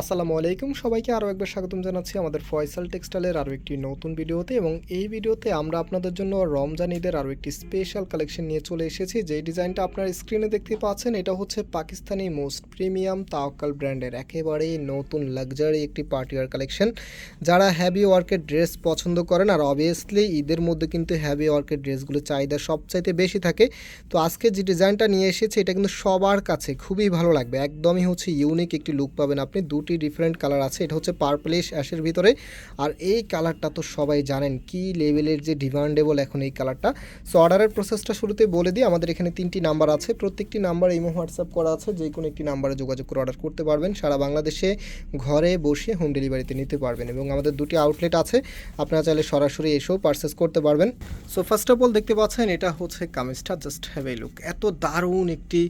আসসালামু আলাইকুম। সবাইকে আরও একবার স্বাগতম জানাচ্ছি আমাদের ফয়সাল টেক্সটাইলের আরও একটি নতুন ভিডিওতে এবং এই ভিডিওতে আমরা আপনাদের জন্য রমজান ঈদের আরও একটি স্পেশাল কালেকশন নিয়ে চলে এসেছি। যেই ডিজাইনটা আপনার স্ক্রিনে দেখতে পাচ্ছেন, এটা হচ্ছে পাকিস্তানি মোস্ট প্রিমিয়াম তাওকাল ব্র্যান্ডের একেবারেই নতুন লাক্সারি একটি পার্টিওয়ার কালেকশন যারা হ্যাভি ওয়ার্কের ড্রেস পছন্দ করেন, আর অবভিয়াসলি ঈদের মধ্যে কিন্তু হ্যাভি ওয়ার্কের ড্রেসগুলো চাহিদা সবচাইতে বেশি থাকে। তো আজকে যে ডিজাইনটা নিয়ে এসেছি, এটা কিন্তু সবার কাছে খুবই ভালো লাগবে। একদমই হচ্ছে ইউনিক একটি লুক পাবেন আপনি। দুটি ডিফারেন্ট কালার আছে, এটা হচ্ছে পার্পলিশ অ্যাশের ভিতরে। আর এই কালারটা তো সবাই জানেন কি লেভেলের যে ডিমান্ডেবল এখন এই কালারটা সো অর্ডারের প্রসেসটা শুরুতে বলে দিই, আমাদের এখানে তিনটি নাম্বার আছে। প্রত্যেকটি নাম্বার ইমো হোয়াটসঅ্যাপ করা আছে, যে কোনো একটি নাম্বারে যোগাযোগ করে অর্ডার করতে পারবেন। সারা বাংলাদেশে ঘরে বসে হোম ডেলিভারিতে নিতে পারবেন এবং আমাদের দুটি আউটলেট আছে। আপনারা চাইলে সরাসরি এসেও পারচেস করতে পারবেন। সো ফার্স্ট অফ অল দেখতে পাচ্ছেন, এটা হচ্ছে কামিজটা জাস্ট হ্যাভ এ লুক এত দারুণ একটি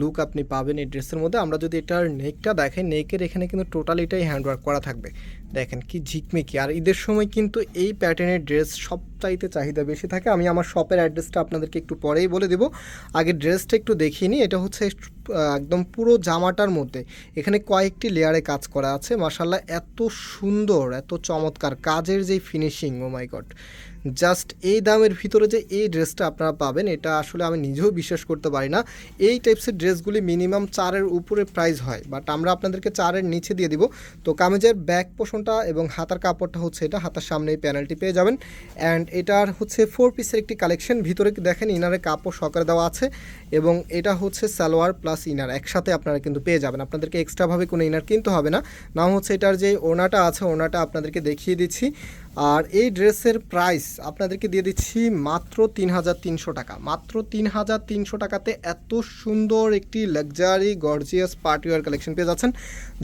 লুক আপনি পাবেন এই ড্রেসের মধ্যে। আমরা যদি এটার নেকটা দেখেন নেকের এখানে কিন্তু টোটাল এটাই হ্যান্ডওয়ার্ক করা থাকবে। দেখেন কি ঝিকমিকি। আর ঈদের সময় কিন্তু এই প্যাটার্নের ড্রেস সবচাইতে চাহিদা বেশি থাকে। আমি আমার শপের অ্যাড্রেসটা আপনাদেরকে একটু পরেই বলে দেবো। আগে ড্রেসটা একটু দেখিয়ে নিই। এটা হচ্ছে একদম পুরো জামাটার মধ্যে। এখানে কয়েকটি লেয়ারে কাজ করা আছে। মাসাল্লাহ এত সুন্দর, এত চমৎকার। কাজের যে finishing oh my god just এই দামের ভিতরে যে এই ড্রেসটা আপনারা পাবেন, এটা আসলে আমি নিজেও বিশ্বাস করতে পারি না। এই টাইপসের ড্রেসগুলি মিনিমাম চারের উপরে প্রাইস হয় বাট আমরা আপনাদেরকে চারের নিচে দিয়ে দিব। তো কামেজের ব্যাক পোষণটা এবং হাতার কাপড়টা হচ্ছে এটা, হাতার সামনে এই প্যানেলটি পেয়ে যাবেন। অ্যান্ড এটার হচ্ছে ফোর পিসের একটি কালেকশন ভিতরে দেখেন ইনারের কাপড় সকারে দেওয়া আছে এবং এটা হচ্ছে সালোয়ার প্লাস ইনার একসাথে আপনারা কিন্তু পেয়ে যাবেন। আপনাদেরকে এক্সট্রাভাবে কোনো ইনার কিনতে হবে না। নাম হচ্ছে এটার যে ওনাটা আছে ওনাটা আপনাদেরকে দেখিয়ে দিচ্ছি। আর এই ড্রেসের প্রাইস আপনাদেরকে দিয়ে দিচ্ছি মাত্র তিন হাজার তিনশো টাকা। মাত্র তিন হাজার তিনশো টাকাতে এত সুন্দর একটি লাক্সারি গর্জিয়াস পার্টিওয়ার কালেকশন পেয়ে যাচ্ছেন।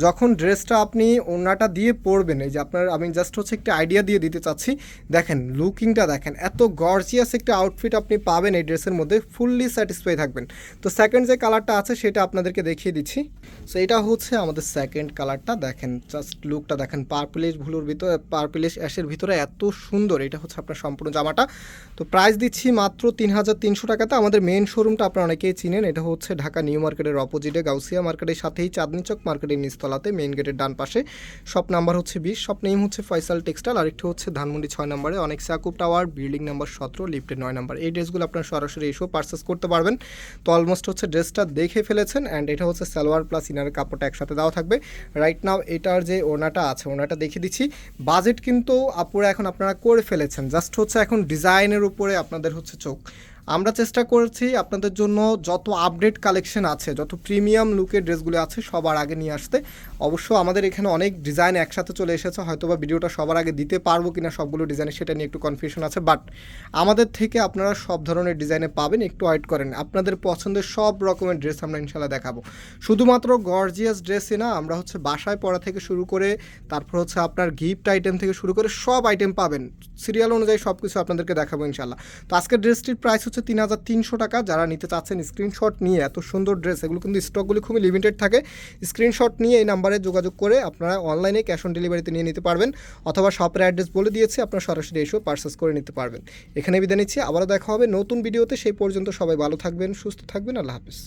যখন ড্রেসটা আপনি ওনাটা দিয়ে পরবেন, এই যে আপনার আমি জাস্ট হচ্ছে একটা আইডিয়া দিয়ে দিতে চাচ্ছি। দেখেন লুকিংটা দেখেন, এত গর্জিয়াস একটা আউটফিট আপনি পাবেন এই ড্রেসের মধ্যে ফুললি স্যাটিসফাই থাকবেন। তো সেকেন্ড যে কালারটা আছে, সেটা আপনাদেরকে দেখিয়ে দিচ্ছি। সো এটা হচ্ছে আমাদের সেকেন্ড কালারটা দেখেন জাস্ট লুকটা দেখেন পার্পলিশ ভুলুর ভিতর পার্পলিশ অ্যাশের ভিতরে এত সুন্দর, এটা হচ্ছে আপনার সম্পূর্ণ জামাটা। তো প্রাইস দিচ্ছি মাত্র তিন হাজার তিনশো টাকাতে। আমাদের মেন শোরুমটা আপনারা অনেকেই চিনেন, এটা হচ্ছে ঢাকা নিউ মার্কেটের অপোজিটে গাউসিয়া মার্কেটের সাথেই চাঁদনি চক মার্কেটের নিচতলাতে মেন গেটের ডান পাশে। শপ নাম্বার হচ্ছে বিশ শপ নেম হচ্ছে ফয়সাল টেক্সটাইল আরেকটি হচ্ছে ধানমন্ডি ছয় নম্বরে, অনেক সাকুব টাওয়ার বিল্ডিং নাম্বার সতেরো লিফটের নয় নাম্বার। এই ড্রেসগুলো আপনারা সরাসরি এসেও পারচেস করতে পারবেন। তো অলমোস্ট হচ্ছে ড্রেসটা দেখে ফেলেছেন অ্যান্ড এটা হচ্ছে সালোয়ার প্লাস ইনার কাপড়টা একসাথে দেওয়া থাকবে। রাইট নাও এটার যে ওনাটা আছে ওনাটা দেখিয়ে দিচ্ছি। বাজেট কিন্তু আপুরা এখন আপনারা করে ফেলেছেন। জাস্ট হচ্ছে এখন ডিজাইনের উপরে আপনাদের হচ্ছে চোখ। আমরা চেষ্টা করেছি আপনাদের জন্য যত আপডেট কালেকশন আছে, যত প্রিমিয়াম লুকের ড্রেসগুলো আছে সবার আগে নিয়ে আসতে। অবশ্য আমাদের এখানে অনেক ডিজাইন একসাথে চলে এসেছে হয়তো বা ভিডিওটা সবার আগে দিতে পারব কিনা সবগুলো ডিজাইনে সেটা নিয়ে একটু কনফিউশন আছে বাট আমাদের থেকে আপনারা সব ধরনের ডিজাইনে পাবেন, একটু ওয়েট করেন। আপনাদের পছন্দের সব রকমের ড্রেস আমরা ইনশাল্লাহ দেখাবো। শুধুমাত্র গর্জিয়াস ড্রেসই না, আমরা হচ্ছে বাসায় পড়া থেকে শুরু করে, তারপর হচ্ছে আপনার গিফট আইটেম থেকে শুরু করে সব আইটেম পাবেন। সিরিয়াল অনুযায়ী সব কিছু আপনাদেরকে দেখাবো ইনশাল্লাহ তো আজকের ড্রেসটির প্রাইস হচ্ছে তিন হাজার তিনশো টাকা। যারা নিতে চাচ্ছেন স্ক্রিনশট নিয়ে এত সুন্দর ড্রেস এগুলো কিন্তু স্টকগুলি খুবই লিমিটেড থাকে। স্ক্রিনশট নিয়ে এই নাম্বারে যোগাযোগ করে আপনারা অনলাইনে ক্যাশ অন ডেলিভারিতে নিয়ে নিতে পারবেন অথবা শপের অ্যাড্রেস বলে দিয়েছে, আপনারা সরাসরি এসেও পার্সেস করে নিতে পারবেন। এখানে বিদায় নিচ্ছি, আবারও দেখা হবে নতুন ভিডিওতে সেই পর্যন্ত সবাই ভালো থাকবেন, সুস্থ থাকবেন, আল্লাহ হাফিজ।